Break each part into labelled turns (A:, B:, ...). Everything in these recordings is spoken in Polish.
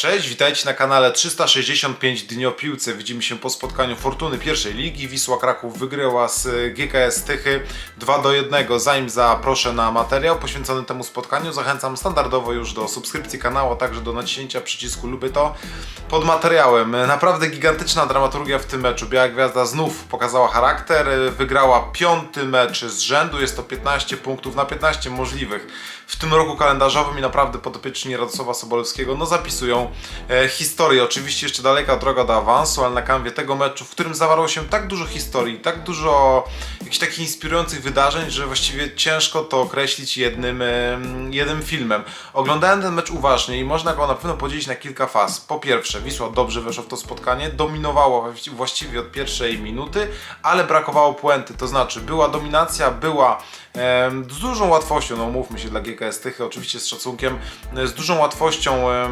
A: Cześć, witajcie na kanale 365 Dni o Piłce. Widzimy się po spotkaniu Fortuny pierwszej ligi. Wisła Kraków wygryła z GKS Tychy 2 do 1. Zanim zaproszę na materiał poświęcony temu spotkaniu, zachęcam standardowo już do subskrypcji kanału, a także do naciśnięcia przycisku lubię to pod materiałem. Naprawdę gigantyczna dramaturgia w tym meczu. Biała Gwiazda znów pokazała charakter, wygrała piąty mecz z rzędu. Jest to 15 punktów na 15 możliwych w tym roku kalendarzowym i naprawdę podopieczni Radosława Sobolewskiego no zapisują e, historię. Oczywiście jeszcze daleka droga do awansu, ale na kanwie tego meczu, w którym zawarło się tak dużo historii, tak dużo jakichś takich inspirujących wydarzeń, że właściwie ciężko to określić jednym, em, jednym filmem. Oglądałem ten mecz uważnie i można go na pewno podzielić na kilka faz. Po pierwsze, Wisła dobrze weszła w to spotkanie, dominowała właści- właściwie od pierwszej minuty, ale brakowało puenty, to znaczy była dominacja, była z dużą łatwością, no mówmy się dla GKS Tychy, oczywiście z szacunkiem, e, z dużą łatwością e,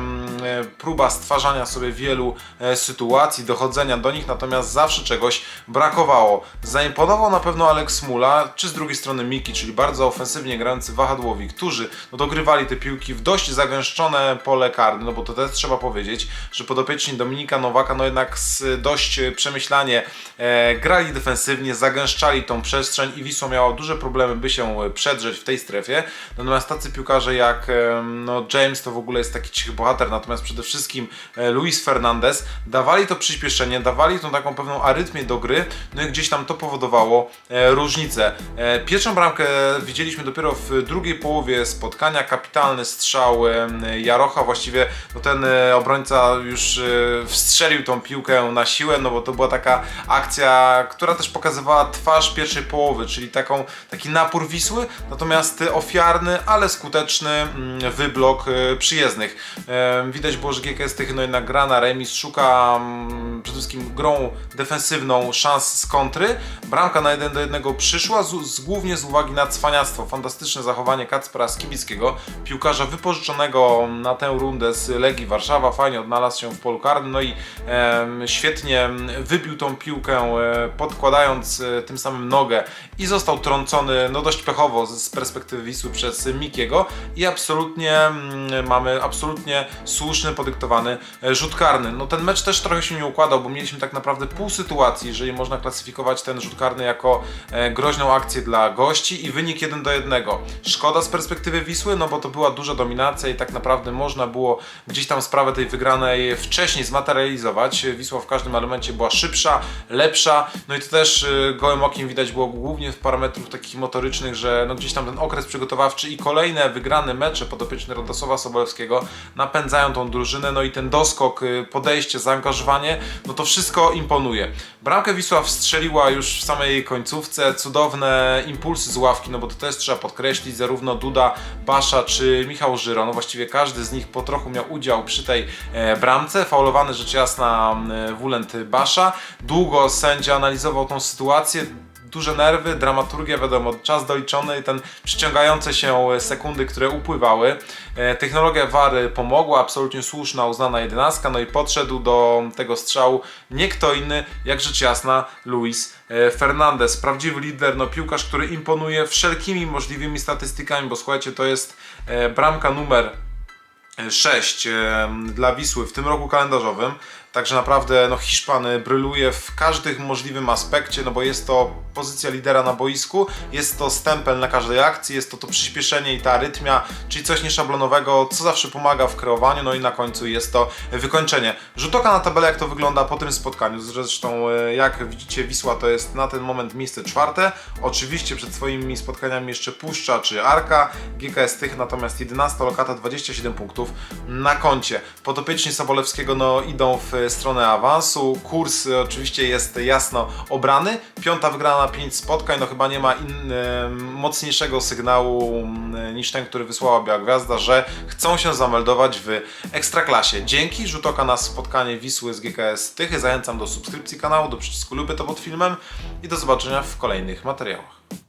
A: próba stwarzania sobie wielu e, sytuacji, dochodzenia do nich, natomiast zawsze czegoś brakowało. Zaimponował na pewno Alex Mula, czy z drugiej strony Miki, czyli bardzo ofensywnie grający wahadłowi, którzy no, dogrywali te piłki w dość zagęszczone pole karne, no bo to też trzeba powiedzieć, że podopieczni Dominika Nowaka no jednak z dość przemyślanie e, grali defensywnie, zagęszczali tą przestrzeń i Wisła miała duże problemy, by się przedrzeć w tej strefie. Natomiast tacy piłkarze jak e, no, James to w ogóle jest taki cichy bohater, natomiast przede wszystkim e, Luis Fernandez dawali to przyspieszenie, dawali tą taką pewną arytmię do gry, no i gdzieś tam to powodowało e, różnicę. E, pierwszą bramkę widzieliśmy dopiero w drugiej połowie spotkania, kapitalny strzał Jarocha, właściwie no, ten obrońca już wstrzelił tą piłkę na siłę, no bo to była taka akcja, która też pokazywała twarz pierwszej połowy, czyli taką, taki napór Wisły, natomiast ofiarny, ale skuteczny mm, wyblok przyjezdnych. Widać było, że GKS Tychy no jednak gra na remis, szuka mm, przede wszystkim grą defensywną szans z kontry. Bramka na 1 do 1 przyszła z, z, głównie z uwagi na cwaniactwo. Fantastyczne zachowanie Kacpera Skibickiego, piłkarza wypożyczonego na tę rundę z Legii Warszawa. Fajnie odnalazł się w polu karnym, no i świetnie wybił tą piłkę, e, podkładając e, tym samym nogę i został trącony no dość pechowo z, z perspektywy Wisły przez Mikiego i absolutnie mm, mamy absolutnie słuszny, podyktowany e, rzut karny. No ten mecz też trochę się nie układał, bo mieliśmy tak naprawdę pół sytuacji, jeżeli można klasyfikować ten rzut karny jako e, groźną akcję dla gości i wynik 1 do 1. Szkoda z perspektywy Wisły, no bo to była duża dominacja i tak naprawdę można było gdzieś tam sprawę tej wygranej wcześniej zmaterializować. Wisła w każdym elemencie była szybsza, lepsza, no i to też e, gołym okiem widać było głównie w parametrów takich motorycznych, że no gdzieś tam ten okres przygotowawczy i kolejne wygrane mecze podopieczne Radosława Sobolewskiego napędzają tą drużynę, no i ten doskok, y, podejście, zaangażowanie, no to wszystko imponuje. Bramkę Wisła wstrzeliła już w samej końcówce, cudowne impulsy z ławki, no bo to też trzeba podkreślić, zarówno Duda, Basza czy Michał Żyro, no właściwie każdy z nich po trochu miał udział przy tej e, bramce, faulowany rzecz jasna Wulent Basza, długo sędzia analizował tą sytuację, duże nerwy, dramaturgia, wiadomo, czas doliczony ten przyciągające się sekundy, które upływały. E, Technologia VAR pomogła, absolutnie słuszna, uznana jedenastka, no i podszedł do tego strzału nie kto inny, jak rzecz jasna, Luis e, Fernandez. Prawdziwy lider, no piłkarz, który imponuje wszelkimi możliwymi statystykami, bo słuchajcie, to jest e, bramka numer 6 e, dla Wisły w tym roku kalendarzowym. Także naprawdę no, Hiszpan bryluje w każdym możliwym aspekcie, no bo jest to pozycja lidera na boisku, jest to stempel na każdej akcji, jest to to przyspieszenie i ta arytmia, czyli coś nieszablonowego, co zawsze pomaga w kreowaniu, no i na końcu jest to wykończenie. Rzut oka na tabelę, jak to wygląda po tym spotkaniu. Zresztą, e, jak widzicie, Wisła to jest na ten moment miejsce czwarte. Oczywiście przed swoimi spotkaniami jeszcze Puszcza czy Arka. GKS tych natomiast 11 lokata, 27 punktów na koncie. Podopieczni Sobolewskiego no, idą w stronę awansu. Kurs e, oczywiście jest jasno obrany. Piąta wygrana na 5 spotkań, no chyba nie ma in, e, mocniejszego sygnału m, niż ten, który wysłała Biała Gwiazda, że chcą się zameldować w Ekstraklasie. Dzięki, rzut oka na spotkanie Wisły z GKS Tychy. Zachęcam do subskrypcji kanału, do przycisku lubię to pod filmem i do zobaczenia w kolejnych materiałach.